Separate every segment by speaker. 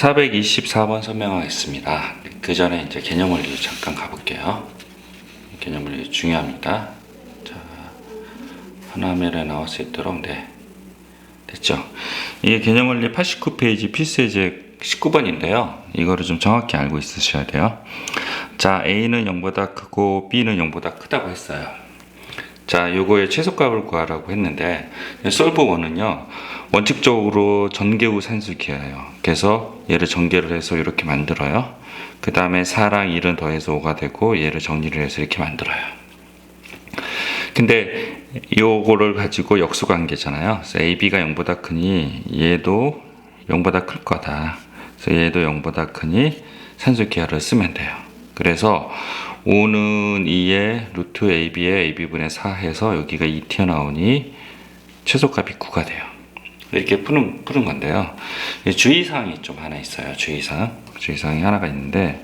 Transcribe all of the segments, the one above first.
Speaker 1: 424번 설명하겠습니다. 그 전에 이제 개념 원리 잠깐 가볼게요. 개념 원리 중요합니다. 자, 하나멜에 나올 수 있도록 네. 됐죠? 이게 개념 원리 89페이지 필수예제 19번인데요. 이거를 좀 정확히 알고 있으셔야 돼요. 자, A는 0보다 크고 B는 0보다 크다고 했어요. 자, 요거의 최소값을 구하라고 했는데 솔브원은요 원칙적으로 전개후 산술기예요. 그래서 얘를 전개를 해서 이렇게 만들어요. 그 다음에 4랑 1은 더해서 5가 되고 얘를 정리를 해서 이렇게 만들어요. 근데 요거를 가지고 역수관계잖아요. 그래서 AB가 0보다 크니 얘도 0보다 클 거다. 그래서 얘도 0보다 크니 산술기하를 쓰면 돼요. 그래서 5는 2에 루트 AB에 AB분의 4 해서 여기가 2 튀어나오니 최소값이 9가 돼요. 이렇게 푸는, 푸는 건데요. 주의사항이 좀 하나 있어요. 주의사항. 주의사항이 하나가 있는데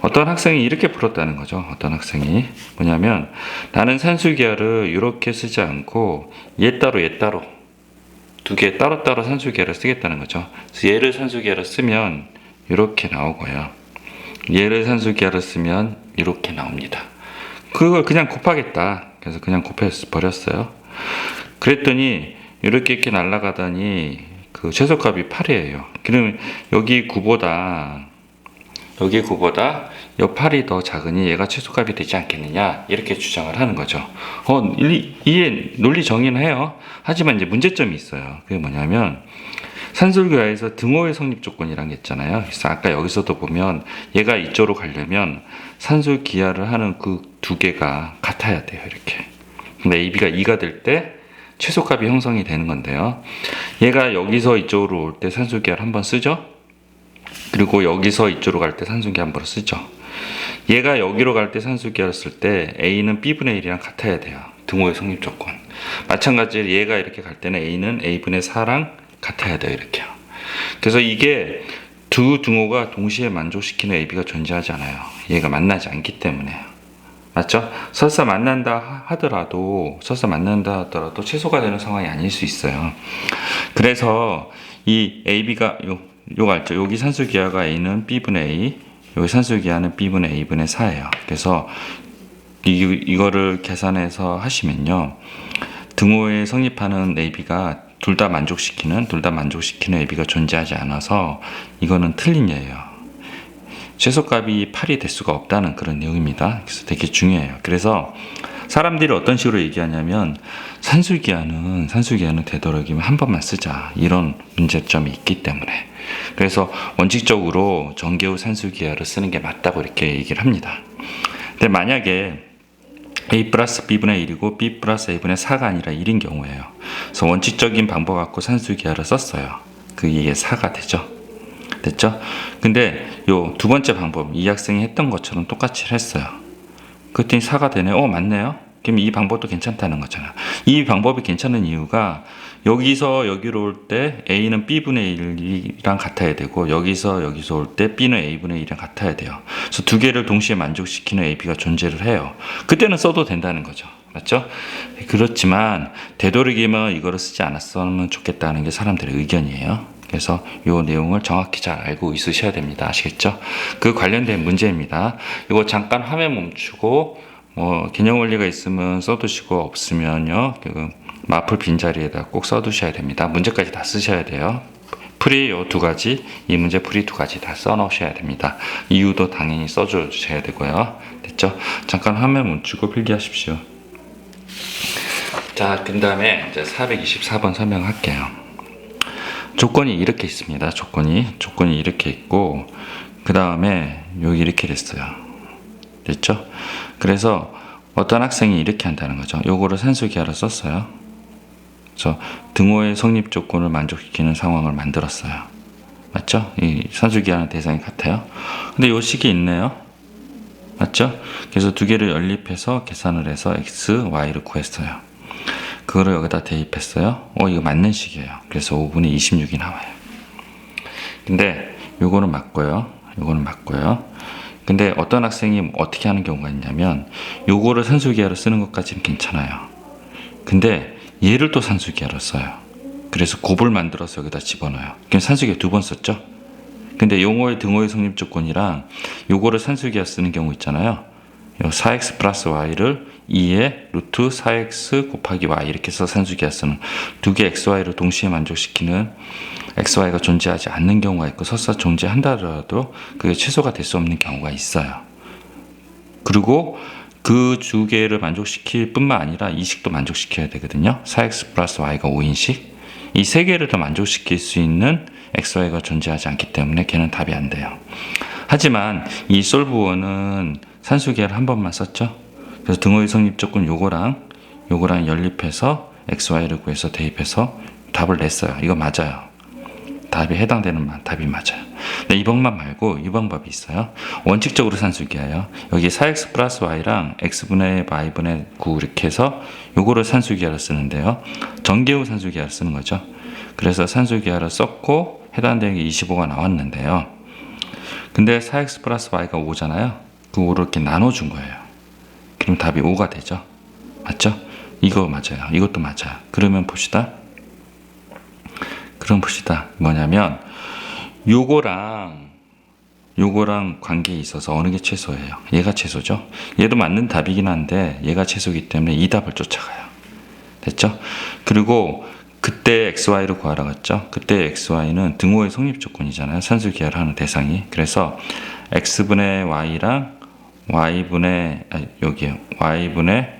Speaker 1: 어떤 학생이 이렇게 풀었다는 거죠. 어떤 학생이 뭐냐면 나는 산술기하를 이렇게 쓰지 않고 얘 따로 얘 따로 두 개 따로따로 산술기하를 쓰겠다는 거죠. 그래서 얘를 산술기하를 쓰면 이렇게 나오고요. 얘를 산술기하를 쓰면 이렇게 나옵니다. 그걸 그냥 곱하겠다. 그래서 그냥 곱해 버렸어요. 그랬더니 이렇게 이렇게 날아가더니 그 최소값이 8이에요. 그러면 여기 9보다 여기 9보다 요 8이 더 작으니 얘가 최소값이 되지 않겠느냐 이렇게 주장을 하는 거죠. 어, 이, 이해 논리 정의는 해요. 하지만 이제 문제점이 있어요. 그게 뭐냐면 산술교화에서 등호의 성립 조건이란 게 있잖아요. 그래서 아까 여기서도 보면 얘가 이쪽으로 가려면 산술 기하를 하는 그 두 개가 같아야 돼요. 이렇게. 근데 AB가 2가 될 때 최소값이 형성이 되는 건데요. 얘가 여기서 이쪽으로 올 때 산술 기하를 한 번 쓰죠. 그리고 여기서 이쪽으로 갈 때 산술기 한 번 쓰죠. 얘가 여기로 갈 때 산술기를 쓸 때 A는 B분의 1이랑 같아야 돼요. 등호의 성립 조건. 마찬가지로 얘가 이렇게 갈 때는 A는 A분의 4랑 같아야 돼요. 이렇게요. 그래서 이게 두 등호가 동시에 만족시키는 AB가 존재하지 않아요. 얘가 만나지 않기 때문에요. 맞죠? 설사 만난다 하더라도 설사 만난다 하더라도 최소가 되는 상황이 아닐 수 있어요. 그래서 이 AB가 요 요거 알죠? 여기 산술 기하가 A는 B분의 A, 여기 산술 기하는 B분의 A분의 4예요. 그래서 이, 이거를 계산해서 하시면요. 등호에 성립하는 AB가 둘 다 만족시키는, 둘 다 만족시키는 AB가 존재하지 않아서 이거는 틀린 예예요. 최소값이 8이 될 수가 없다는 그런 내용입니다. 그래서 되게 중요해요. 그래서 사람들이 어떤 식으로 얘기하냐면 산술기하는 산술기하는 되도록이면 한 번만 쓰자 이런 문제점이 있기 때문에 그래서 원칙적으로 정개후 산술기하를 쓰는 게 맞다고 이렇게 얘기를 합니다. 근데 만약에 a 플러스 b분의 1이고 b 플러스 a분의 4가 아니라 1인 경우에요. 그래서 원칙적인 방법 갖고 산술기하를 썼어요. 그 이게 4가 되죠. 됐죠? 근데 요 두 번째 방법 이 학생이 했던 것처럼 똑같이 했어요. 그랬더니 4가 되네. 어 맞네요. 그럼 이 방법도 괜찮다는 거잖아. 이 방법이 괜찮은 이유가 여기서 여기로 올 때 A는 B분의 1이랑 같아야 되고 여기서 여기서 올 때 B는 A분의 1이랑 같아야 돼요. 그래서 두 개를 동시에 만족시키는 AB가 존재를 해요. 그때는 써도 된다는 거죠. 맞죠? 그렇지만 되도록이면 이거를 쓰지 않았으면 좋겠다는 게 사람들의 의견이에요. 그래서 이 내용을 정확히 잘 알고 있으셔야 됩니다. 아시겠죠? 그 관련된 문제입니다. 이거 잠깐 화면 멈추고 뭐 개념 원리가 있으면 써두시고 없으면요 그 마플 빈자리에다 꼭 써두셔야 됩니다. 문제까지 다 쓰셔야 돼요. 풀이 요 두 가지, 이 문제 풀이 두 가지 다 써놓으셔야 됩니다. 이유도 당연히 써주셔야 되고요. 됐죠? 잠깐 화면 멈추고 필기하십시오. 자, 그 다음에 이제 424번 설명할게요. 조건이 이렇게 있습니다. 조건이 조건이 이렇게 있고 그 다음에 여기 이렇게 됐어요. 됐죠? 그래서 어떤 학생이 이렇게 한다는 거죠. 요거를 산술기하로 썼어요. 그래서 등호의 성립 조건을 만족시키는 상황을 만들었어요. 맞죠? 이 산술기하는 대상이 같아요. 근데 요 식이 있네요. 맞죠? 그래서 두 개를 연립해서 계산을 해서 x, y를 구했어요. 그거를 여기다 대입했어요. 어, 이거 맞는 식이에요. 그래서 5분의 26이 나와요. 근데 요거는 맞고요. 요거는 맞고요. 근데 어떤 학생이 어떻게 하는 경우가 있냐면 요거를 산술기하로 쓰는 것까지는 괜찮아요. 근데 얘를 또 산술기하로 써요. 그래서 곱을 만들어서 여기다 집어넣어요. 그럼 산술기하 두번 썼죠? 근데 용어의 등호의 성립 조건이랑 요거를 산술기하 쓰는 경우 있잖아요. 요 4x 플러스 y를 2의 루트 4x 곱하기 y 이렇게 해서 쓰는 두 개 xy를 동시에 만족시키는 xy가 존재하지 않는 경우가 있고 설사 존재한다더라도 그게 최소가 될 수 없는 경우가 있어요. 그리고 그 두 개를 만족시킬 뿐만 아니라 이식도 만족시켜야 되거든요. 4x 플러스 y가 5인식. 이 세 개를 더 만족시킬 수 있는 xy가 존재하지 않기 때문에 걔는 답이 안 돼요. 하지만 이 솔브원은 산수계를 한 번만 썼죠. 그래서 등호의 성립 조건 요거랑 요거랑 연립해서 xy를 구해서 대입해서 답을 냈어요. 이거 맞아요. 답이 해당되는 말, 답이 맞아요. 근데 이 방법 말고 이 방법이 있어요. 원칙적으로 산술기하여 여기 4x 플러스 y랑 x분의 y분의 9 이렇게 해서 요거를 산술기하로 쓰는데요. 전개후 산술기하로 쓰는 거죠. 그래서 산술기하로 썼고 해당되는 게 25가 나왔는데요. 근데 4x 플러스 y가 5잖아요. 그 5를 이렇게 나눠준 거예요. 그럼 답이 5가 되죠. 맞죠? 이거 맞아요. 이것도 맞아요. 그러면 봅시다. 그럼 봅시다. 뭐냐면 요거랑 요거랑 관계에 있어서 어느 게 최소예요? 얘가 최소죠. 얘도 맞는 답이긴 한데 얘가 최소이기 때문에 이 답을 쫓아가요. 됐죠? 그리고 그때 xy를 구하라고 했죠. 그때 xy는 등호의 성립 조건이잖아요. 산술 기하를 하는 대상이. 그래서 x분의 y랑 y분의 아, 여기요. y분의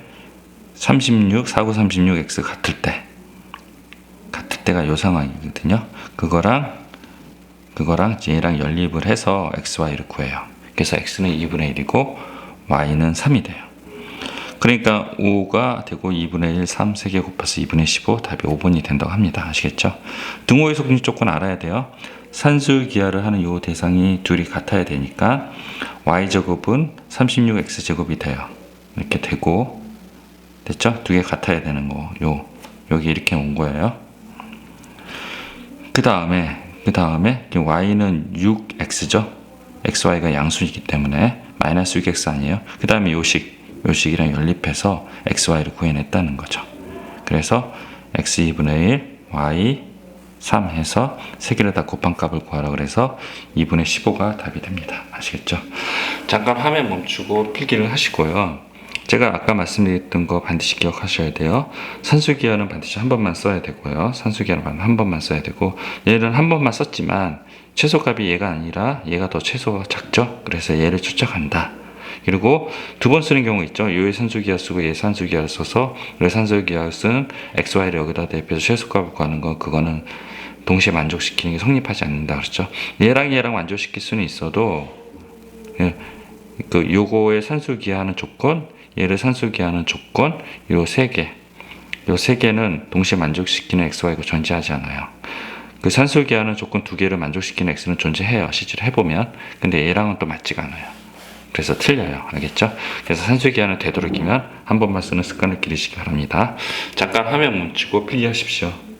Speaker 1: 36, 49, 36x 같을 때 같을 때가 요 상황이거든요. 그거랑 그거랑 얘랑 연립을 해서 xy를 구해요. 그래서 x는 2분의 1이고 y는 3이 돼요. 그러니까 5가 되고 2분의 1, 3, 3개 곱해서 2분의 15 답이 5번이 된다고 합니다. 아시겠죠? 등호의 속립 조건 알아야 돼요. 산술 기하를 하는 요 대상이 둘이 같아야 되니까 y제곱은 36x제곱이 돼요. 이렇게 되고 됐죠? 두 개 같아야 되는 거. 요 여기 이렇게 온 거예요. 그 다음에 그 다음에 y는 6x죠. xy가 양수이기 때문에 마이너스 6x 아니에요. 그 다음에 요식 요식이랑 연립해서 xy를 구해냈다는 거죠. 그래서 x 2분의 1, y 3 해서 세 개를 다 곱한 값을 구하라 그래서 2분의 15가 답이 됩니다. 아시겠죠? 잠깐 화면 멈추고 필기를 하시고요. 제가 아까 말씀드렸던 거 반드시 기억하셔야 돼요. 산수기하는 반드시 한 번만 써야 되고요. 산수기하는 한 번만 써야 되고 얘는 한 번만 썼지만 최소값이 얘가 아니라 얘가 더 최소가 작죠. 그래서 얘를 추적한다. 그리고 두 번 쓰는 경우 있죠. 요의 산수기하 쓰고 얘 산수기하 써서 요 산수기하 쓰는 xy를 여기다 대입해서 최소값을 구하는 거 그거는 동시에 만족시키는 게 성립하지 않는다 그랬죠. 얘랑 얘랑 만족시킬 수는 있어도 예, 그 요거의 산술기하는 조건, 얘를 산술기하는 조건, 요 세 개, 요 세 개는 동시에 만족시키는 xy가 존재하지 않아요. 그 산술기하는 조건 두 개를 만족시키는 x는 존재해요. 실제로 해보면. 근데 얘랑은 또 맞지가 않아요. 그래서 틀려요. 알겠죠? 그래서 산술기하는 되도록이면 한 번만 쓰는 습관을 기르시기 바랍니다. 잠깐 화면 멈추고 필기하십시오.